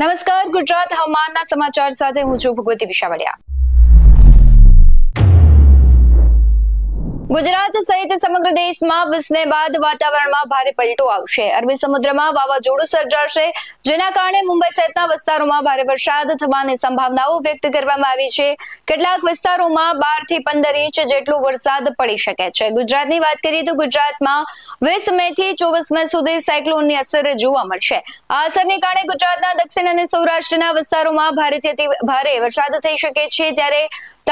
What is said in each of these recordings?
નમસ્કાર ગુજરાત હવામાનના સમાચાર સાથે હું છું ભગવતી વિશાવડિયા ગુજરાત સહિત સમગ્ર દેશમાં વિસ્મય બાદ વાતાવરણમાં ભારે પલટો આવશે. અરબી સમુદ્રમાં વાવાઝોડું સર્જાશે, જેના કારણે મુંબઈ સહિતના વિસ્તારોમાં ભારે વરસાદ થવાની સંભાવનાઓ વ્યક્ત કરવામાં આવી છે. કેટલાક વિસ્તારોમાં બારથી પંદર ઇંચ જેટલો વરસાદ પડી શકે છે. ગુજરાતની વાત કરીએ તો ગુજરાતમાં વીસ મે થી ચોવીસ મે સુધી સાયક્લોનની અસર જોવા મળશે. આ અસરને કારણે ગુજરાતના દક્ષિણ અને સૌરાષ્ટ્રના વિસ્તારોમાં ભારેથી ભારે વરસાદ થઈ શકે છે. ત્યારે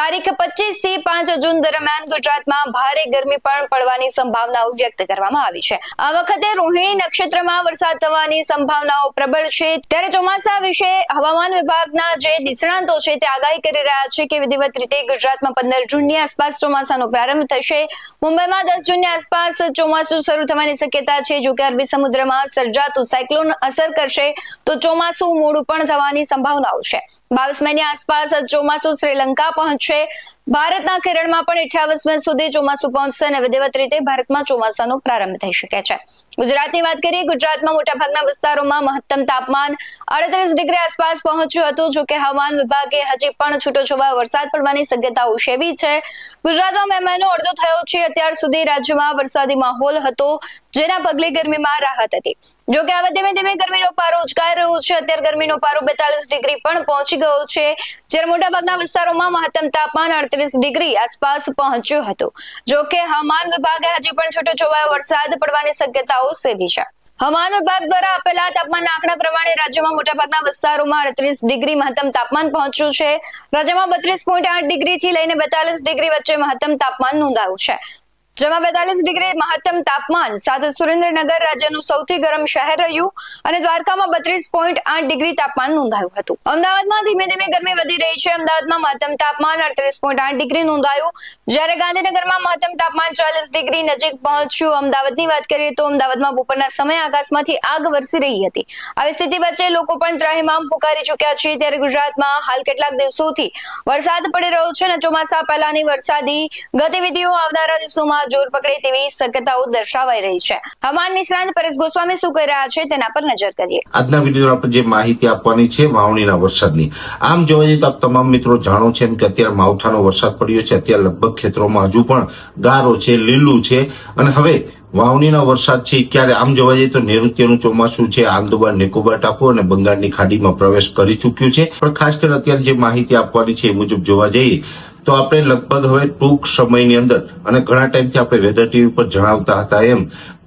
તારીખ પચીસથી પાંચ જૂન દરમિયાન ગુજરાતમાં ભારે ગરમી પણ પડવાની સંભાવનાઓ વ્યક્ત કરવામાં આવી છે. આ વખતે રોહિણી નક્ષત્રમાં વરસાદ થવાની સંભાવનાઓ પ્રબળ છે. ત્યારે ચોમાસા વિશે હવામાન વિભાગના જે નિષ્ણાંતો છે તે આગાહી કરી રહ્યા છે કે વિધિવત રીતે ગુજરાતમાં પંદર જૂનની આસપાસ ચોમાસાનો પ્રારંભ થશે. મુંબઈમાં દસ જૂનની આસપાસ ચોમાસું શરૂ થવાની શક્યતા છે. જો કે અરબી સમુદ્રમાં સર્જાતું સાયક્લોન અસર કરશે, તો ચોમાસું મોડું પણ થવાની સંભાવનાઓ છે. બાવીસ મે ની આસપાસ ચોમાસું શ્રીલંકા પહોંચશે. ભારતના કેરળમાં પણ અઠ્યાવીસ મે સુધી ચોમાસું પહોંચશે અને વિધિવત રીતે ભારતમાં ચોમાસાનો પ્રારંભ થઈ શકે છે. ગુજરાતની વાત કરીએ, ગુજરાતમાં મોટાભાગના વિસ્તારોમાં મહત્તમ તાપમાન અડત્રીસ ડિગ્રી આસપાસ પહોંચ્યું હતું. જોકે હવામાન વિભાગે હજી પણ છૂટોછવાયો વરસાદ પડવાની શક્યતાઓ સેવી છે. ગુજરાતમાં મે અડધો થયો છે. અત્યાર સુધી રાજ્યમાં વરસાદી માહોલ હતો, જેના પગલે ગરમીમાં રાહત હતી. જોકે હવે ધીમે ધીમે ગરમીનો પારો ઉચકાઈ રહ્યો છે. અત્યારે ગરમીનો પારો બેતાલીસ ડિગ્રી પણ પહોંચી ગયો છે, જ્યારે મોટાભાગના વિસ્તારોમાં મહત્તમ તાપમાન અડત્રીસ ડિગ્રી આસપાસ પહોંચ્યું હતું. જોકે હવામાન વિભાગે હજી પણ છૂટોછવાયો વરસાદ પડવાની શક્યતાઓ સેવી છે. હવામાન વિભાગ દ્વારા આપેલા તાપમાનના આંકડા પ્રમાણે રાજ્યમાં મોટાભાગના વિસ્તારોમાં અડત્રીસ ડિગ્રી મહત્તમ તાપમાન પહોંચ્યું છે. રાજ્યમાં બત્રીસ પોઈન્ટ આઠ ડિગ્રી થી લઈને બેતાલીસ ડિગ્રી વચ્ચે મહત્તમ તાપમાન નોંધાયું છે. જેમાં બેતાલીસ ડિગ્રી મહત્તમ તાપમાન સાથે સુરેન્દ્રનગર રાજ્યનું સૌથી ગરમ શહેર રહ્યું અને દ્વારકામાં બત્રીસ પોઈન્ટ આઠ ડિગ્રી તાપમાન નોંધાયું હતું. અમદાવાદમાં ધીમે ધીમે ગરમી વધી રહી છે. અમદાવાદમાં મહત્તમ તાપમાન અડત્રીસ પોઈન્ટ આઠ ડિગ્રી નોંધાયું. જ્યારે ગાંધીનગરમાં મહત્તમ તાપમાન ચાલીસ ડિગ્રી નજીક પહોંચ્યું. અમદાવાદની વાત કરીએ તો અમદાવાદમાં બપોરના સમય આકાશમાંથી આગ વરસી રહી હતી. આવી સ્થિતિ વચ્ચે લોકો પણ ત્રાહિમામ પુકારી ચૂક્યા છે ત્યારે ગુજરાતમાં હાલ કેટલાક દિવસોથી વરસાદ પડી રહ્યો છે અને ચોમાસા પહેલાની વરસાદી ગતિવિધિઓ આવનારા દિવસોમાં જોર પકડે તેવી શક્યતાઓ દર્શાવાઈ રહી છે. હવામાન નિષ્ણાંત પરેશ ગોસ્વામી શું કરી રહ્યા છે તેના પર નજર કરીએ. આજના વીડિયો આપણે જે માહિતી આપવાની છે, વાવણીના વરસાદની. આમ જોવા જઈએ તો આપ તમામ મિત્રો જાણો છે કે અત્યારે માવઠાનો વરસાદ પડ્યો છે. અત્યારે લગભગ ખેતરોમાં હજુ પણ ગારો છે, લીલું છે. અને હવે વાવણીનો વરસાદ છે, ક્યારે? આમ જોવા જઈએ તો નૈઋત્યનું ચોમાસું છે. આંદોબાર નિકોબાર ટાપુ અને બંગાળની ખાડીમાં પ્રવેશ કરી ચૂક્યું છે. પણ ખાસ કરીને અત્યારે જે માહિતી આપવાની છે એ મુજબ જોવા જઈએ તો આપણે લગભગ હવે ટૂંક સમયની અંદર, અને ઘણા ટાઈમથી આપણે વેધર ટીવી પર જણાવતા હતા એમ,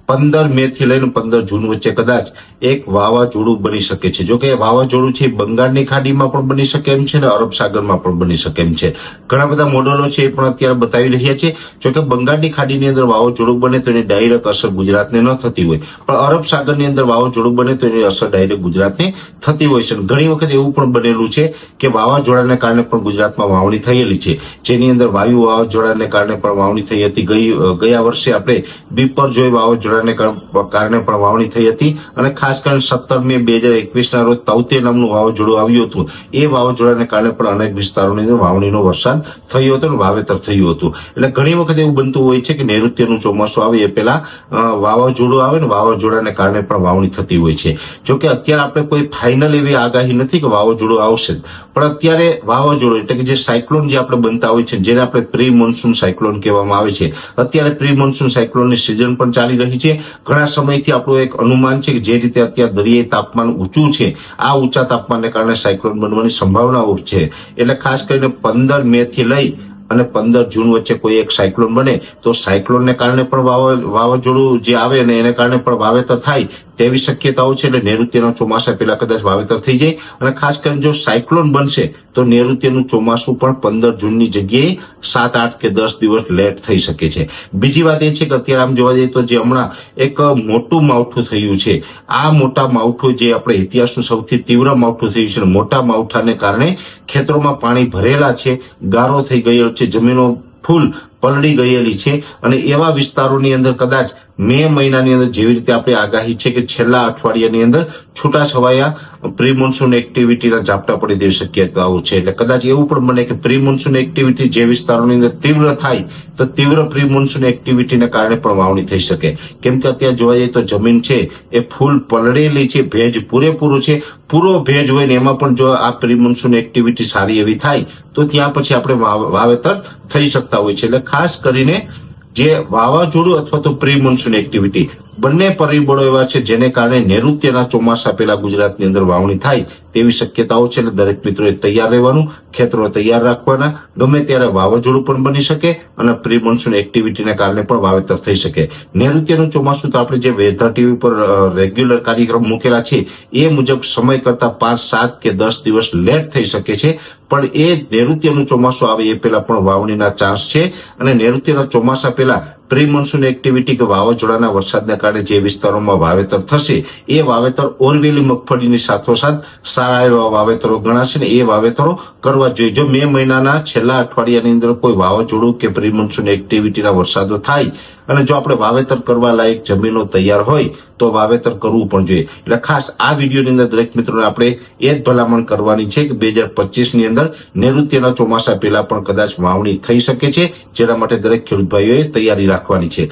પંદર મે થી લઈને પંદર જૂન વચ્ચે કદાચ એક વાવાઝોડું બની શકે છે. જોકે વાવાઝોડું છે બંગાળની ખાડીમાં પણ બની શકે એમ છે અને અરબ સાગરમાં પણ બની શકે એમ છે. ઘણા બધા મોડેલો છે એ પણ અત્યારે બતાવી રહ્યા છે. જોકે બંગાળની ખાડીની અંદર વાવાઝોડું બને તો એની ડાયરેક્ટ અસર ગુજરાતને ન થતી હોય. પણ અરબ સાગરની અંદર વાવાઝોડું બને તો એની અસર ડાયરેક્ટ ગુજરાતને થતી હોય છે. ઘણી વખત એવું પણ બનેલું છે કે વાવાઝોડાને કારણે પણ ગુજરાતમાં વાવણી થયેલી છે. જેની અંદર વાયુ વાવાઝોડાને કારણે પણ વાવણી થઈ હતી. ગઈ ગયા વર્ષે આપણે બિપરજોય વાવાઝોડાને કારણે પણ વાવણી થઈ હતી. અને ખાસ કરીને સત્તર મે બે હજાર એકવીસના રોજ તૌતે નામનું વાવાઝોડું આવ્યું હતું. એ વાવાઝોડાને કારણે પણ અનેક વિસ્તારોની અંદર વાવણીનો વરસાદ થયો હતો અને વાવેતર થયું હતું. એટલે ઘણી વખત એવું બનતું હોય છે કે નૈઋત્યનું ચોમાસું આવે એ પહેલા વાવાઝોડું આવે ને વાવાઝોડાને કારણે પણ વાવણી થતી હોય છે. જોકે અત્યારે આપણે કોઈ ફાઇનલ એવી આગાહી નથી કે વાવાઝોડું આવશે પણ અત્યારે વાવાઝોડું એટલે કે જે સાયક્લોન જે આપણે બનતા હોય છે, જેને આપણે પ્રી મોન્સૂન સાયક્લોન કહેવામાં આવે છે. અત્યારે પ્રી મોન્સૂન સાયક્લોનની સિઝન પણ ચાલી રહી છે. ઘણા સમયથી આપણું એક અનુમાન છે કે જે રીતે અત્યારે દરિયાઈ તાપમાન ઊંચું છે. આ ઊંચા તાપમાનને કારણે સાયક્લોન બનવાની સંભાવનાઓ છે. એટલે ખાસ કરીને પંદર મે થી લઈ અને પંદર જૂન વચ્ચે કોઈ એક સાયક્લોન બને તો સાયક્લોનને કારણે પણ વાવા- વાવાઝોડું જે આવે ને એને કારણે પણ વાવેતર થાય તેવી શક્યતાઓ છે એટલે નૈઋત્યના ચોમાસા પહેલા કદાચ વાવેતર થઈ જાય. અને ખાસ કરીને જો સાયક્લોન બનશે, તો નૈઋત્યનું ચોમાસું પણ પંદર જૂનની જગ્યાએ સાત, આઠ કે દસ દિવસ લેટ થઈ શકે છે. બીજી વાત એ છે કે અત્યારે આમ જોવા જઈએ તો જે હમણાં એક મોટું માવઠું થયું છે. આ મોટા માવઠું જે આપણે ઇતિહાસનું સૌથી તીવ્ર માવઠું થયું છે મોટા માવઠાને કારણે ખેતરોમાં પાણી ભરેલા છે, ગારો થઈ ગયો છે, જમીનો ફૂલ પલળી ગયેલી છે. અને એવા વિસ્તારોની અંદર કદાચ મે મહિનાની અંદર જેવી રીતે આપણી આગાહી છે કે છેલ્લા અઠવાડિયાની અંદર છૂટા છવાયા પ્રી મોન્સૂન એક્ટિવિટીના ઝાપટા પડી દેવી શક્યતાઓ છે. એટલે કદાચ એવું પણ બને કે પ્રી મોન્સૂન એક્ટિવિટી જે વિસ્તારોની અંદર તીવ્ર થાય, તો તીવ્ર પ્રી મોન્સૂન એક્ટિવિટીને કારણે પણ વાવણી થઈ શકે. કેમ કે અત્યારે જોવા જઈએ તો જમીન છે, એ ફૂલ પલળેલી છે, ભેજ પૂરેપૂરું છે. પૂરો ભેજ હોય ને એમાં પણ જો આ પ્રી મોન્સૂન એક્ટિવિટી સારી એવી થાય, તો ત્યાં પછી આપણે વાવ- વાવેતર થઈ શકતા હોય છે. એટલે ખાસ કરીને જે વાવાઝોડું અથવા તો પ્રી મોન્સૂન એક્ટિવિટી બંને પરિબળો એવા છે જેને કારણે નૈઋત્યના ચોમાસા પહેલા ગુજરાતની અંદર વાવણી થાય તેવી શક્યતાઓ છે એટલે દરેક મિત્રોએ તૈયાર રહેવાનું ખેતરો તૈયાર રાખવાના, ગમે ત્યારે વાવાઝોડું પણ બની શકે અને પ્રી મોન્સૂન એક્ટિવિટીને કારણે પણ વાવેતર થઈ શકે. નૈઋત્યનું ચોમાસું તો આપણે જે વેધર ટીવી પર રેગ્યુલર કાર્યક્રમ મૂકેલા છે, એ મુજબ સમય કરતા પાંચ, સાત કે દસ દિવસ લેટ થઈ શકે છે, પણ એ નૈઋત્યનું ચોમાસું આવે એ પહેલા પણ વાવણીના ચાન્સ છે અને નૈઋત્યના ચોમાસા પહેલા પ્રી મોન્સૂન એક્ટિવિટી કે વાવાઝોડાના વરસાદના કારણે જે વિસ્તારોમાં વાવેતર થશે, એ વાવેતર ઓરવેલી મગફળીની સાથોસાથ સારા એવા વાવેતરો ગણાશે ને એ વાવેતરો કરવા જોઈએ. જો મે મહિનાના છેલ્લા અઠવાડિયાની અંદર કોઈ વાવાઝોડું કે પ્રી મોન્સૂન એક્ટિવિટીના વરસાદો થાય અને જો આપણે વાવેતર કરવા લાયક જમીનો તૈયાર હોય તો વાવેતર કરવું પણ જોઈએ. એટલે ખાસ આ વિડીયોની અંદર દરેક મિત્રોને આપણે એ જ ભલામણ કરવાની છે કે બે હજાર પચીસની અંદર નૈઋત્યના ચોમાસા પહેલા પણ કદાચ વાવણી થઈ શકે છે, જેના માટે દરેક ખેડૂત ભાઈઓએ તૈયારી રાખવાની છે.